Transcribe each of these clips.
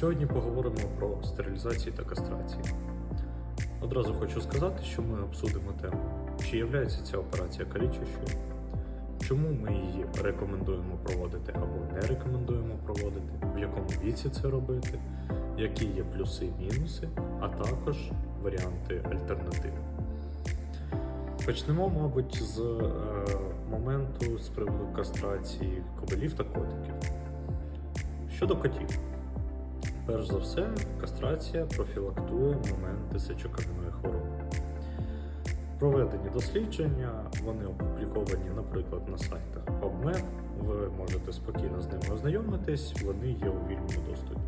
Сьогодні поговоримо про стерилізації та кастрації. Одразу хочу сказати, що ми обсудимо тему, чи є ця операція калічущою, чому ми її рекомендуємо проводити або не рекомендуємо проводити, в якому віці це робити, які є плюси і мінуси, а також варіанти альтернатив. Почнемо, мабуть, з е, моменту з приводу кастрації кобилів та котиків. Щодо котів, перш за все, кастрація профілактує моменти сечокам'яної хвороби. Проведені дослідження, вони опубліковані, наприклад, на сайтах PubMed. Ви можете спокійно з ними ознайомитись, вони є у вільному доступі.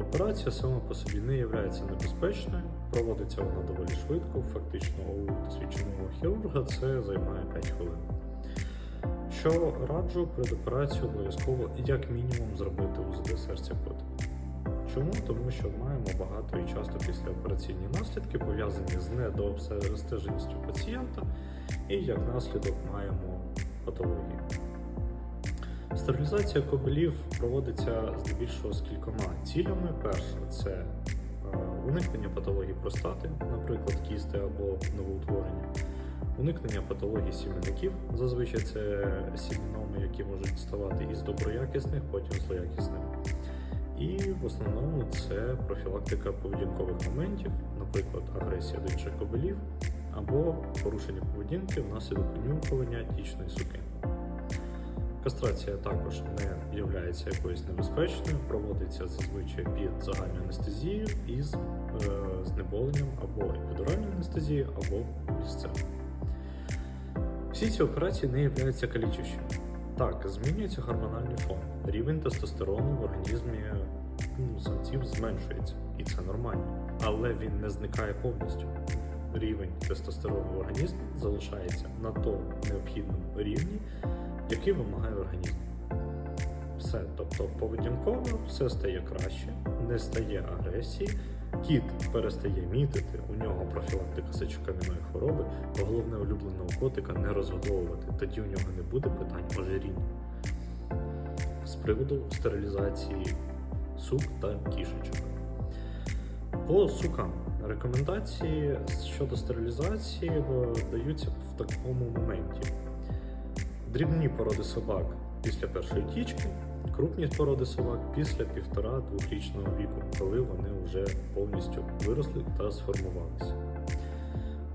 Операція сама по собі не є небезпечною, проводиться вона доволі швидко, фактично у досвідченого хірурга це займає 5 хвилин. Що раджу перед операцією обов'язково як мінімум зробити УЗД серця котика. Чому? Тому що маємо багато і часто післяопераційні наслідки, пов'язані з недообстеженістю пацієнта, і як наслідок маємо патології. Стерилізація кобилів проводиться здебільшого з кількома цілями. Перше це е, уникнення патології простати, наприклад, кісти або новоутворення, уникнення патології сім'яників, зазвичай це сім'яноми, які можуть ставати із доброякісних, потім злоякісними. І в основному це профілактика поведінкових моментів, наприклад, агресія до інших кобилів або порушення поведінки внаслідок унюхування тічної сукини. Кастрація також не є якоюсь небезпечною, проводиться зазвичай під загальною анестезією із е, знеболенням або епідуральною анестезією, або місцевою. Всі ці операції не являються калічущими. Так, змінюється гормональний фон. Рівень тестостерону в організмі ну, самців зменшується, і це нормально. Але він не зникає повністю. Рівень тестостерону в організмі залишається на тому необхідному рівні, який вимагає організм. Все, тобто поведінково все стає краще, не стає агресії, кіт перестає мітити, у нього профілактика сечокам'яної хвороби, а головне улюбленого котика не розгодовувати, тоді у нього не буде питань ожиріння. З приводу стерилізації сук та кішечок. По сукам рекомендації щодо стерилізації даються в такому моменті. Дрібні породи собак після першої тічки, крупні породи собак після півтора-двохрічного віку, коли вони вже повністю виросли та сформувалися.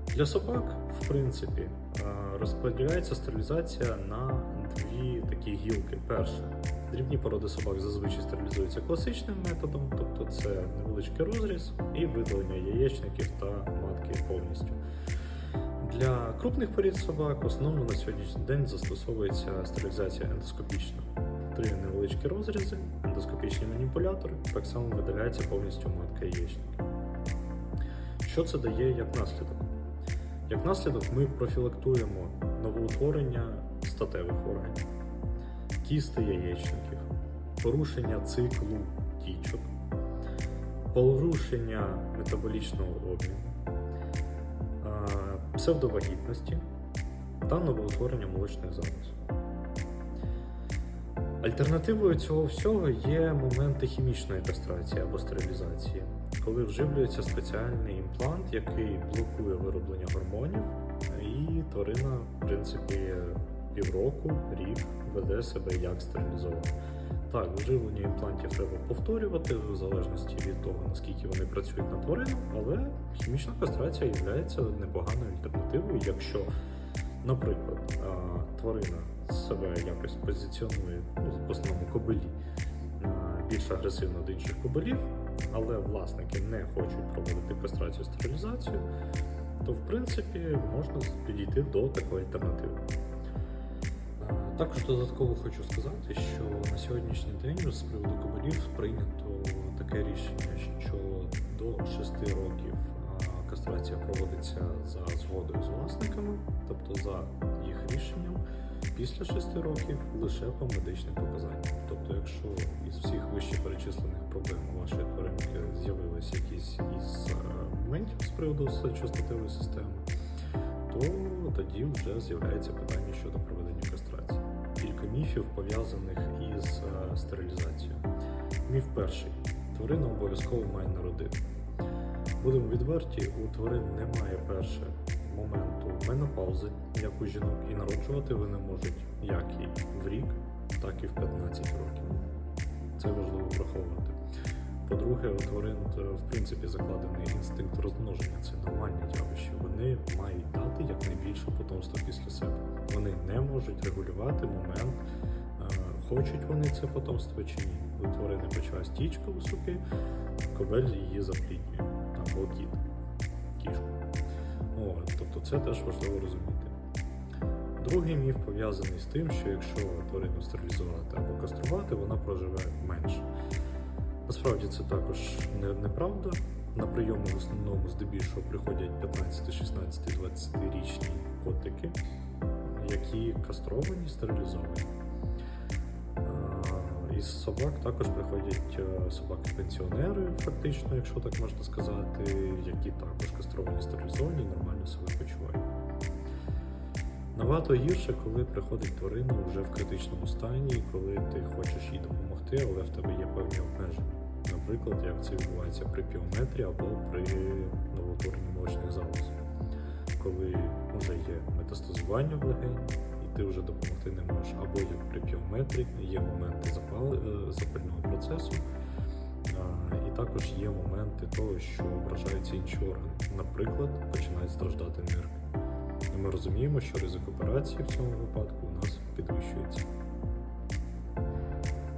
Для собак, в принципі, розподіляється стерилізація на дві такі гілки. Перше, дрібні породи собак зазвичай стерилізуються класичним методом, тобто це невеличкий розріз і видалення яєчників та матки повністю. Для крупних порід собак в основному на сьогоднішній день застосовується стерилізація ендоскопічна. Три невеличкі розрізи, ендоскопічні маніпулятори, так само видаляється повністю матка яєчника. Що це дає як наслідок? Як наслідок, ми профілактуємо новоутворення статевих органів, кісти яєчників, порушення циклу тічок, порушення метаболічного обміну псевдовагітності та новоутворення молочних залоз. Альтернативою цього всього є моменти хімічної кастрації або стерилізації, коли вживлюється спеціальний імплант, який блокує вироблення гормонів, і тварина, в принципі, півроку, рік веде себе як стерилізована. Так, вживлення імплантів треба повторювати в залежності від того, наскільки вони працюють на тварину, але хімічна кастрація є непоганою альтернативою, якщо, наприклад, тварина себе якось позиціонує ну, в основному кобилі більш агресивно до інших кобилів, але власники не хочуть проводити кастрацію стерилізацію, то в принципі можна підійти до такої альтернативи. Також додатково хочу сказати, що на сьогоднішній день з приводу кобилів прийнято таке рішення, що до 6 років кастрація проводиться за згодою з власниками, тобто за їх рішенням, після 6 років лише по медичним показанням. Тобто, якщо із всіх вище перечислених проблем у вашої тваринки з'явилися якісь із е, моментів з приводу сечостатевої системи, то тоді вже з'являється питання щодо проведення кастрації. Кілька міфів пов'язаних із е, стерилізацією. Міф перший. Тварина обов'язково має народити. Будемо відверті, у тварин немає перше моменту менопаузи, як у жінок, і народжувати вони можуть як і в рік, так і в 15 років. Це важливо враховувати. По-друге, у тварин е, в принципі закладений інстинкт розмноження. Це нормальне явище. Вони мають дати якнайбільше потомства після себе. Вони не можуть регулювати момент, е, хочуть вони це потомство чи ні. У тварини почалась тічка у суки, кобель її запліднює або кіт. От, тобто це теж важливо розуміти. Другий міф пов'язаний з тим, що якщо тварину стерилізувати або каструвати, вона проживе менше. Насправді це також неправда. На прийоми в основному здебільшого приходять 15, 16, 20-річні котики, які кастровані, стерилізовані. Із собак також приходять е, собаки-пенсіонери, фактично, якщо так можна сказати, які також кастровані, стерилізовані, і нормально себе почувають. Набагато гірше, коли приходить тварина вже в критичному стані, коли ти хочеш їй допомогти, але в тебе є певні обмеження. Наприклад, як це відбувається при піометрі або при новоутворенні молочних залоз. Коли вже є метастазування в легені, і ти вже допомогти не можеш, або як при піометрі, є моменти е, запального процесу, і також є моменти того, що вражаються інші органи. Наприклад, починають страждати нирки. І ми розуміємо, що ризик операції в цьому випадку у нас підвищується.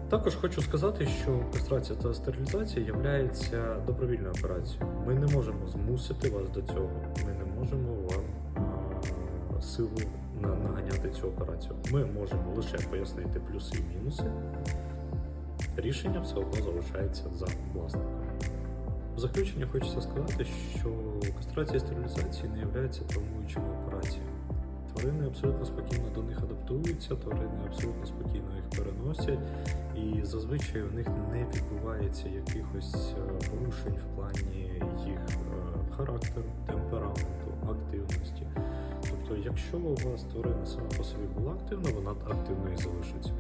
Також хочу сказати, що кастрація та стерилізація є добровільною операцією. Ми не можемо змусити вас до цього. Ми не можемо вам силу наганяти цю операцію. Ми можемо лише пояснити плюси і мінуси. Рішення все одно залишається за власником. В заключення хочеться сказати, що кастрація і стерилізація не являються травмуючими операціями. Тварини абсолютно спокійно до них адаптуються, тварини абсолютно спокійно їх переносять, і зазвичай в них не відбувається якихось е, порушень в плані їх е, характеру, темпераменту, активності. Тобто, якщо у вас тварина сама по собі була активна, вона активною залишиться.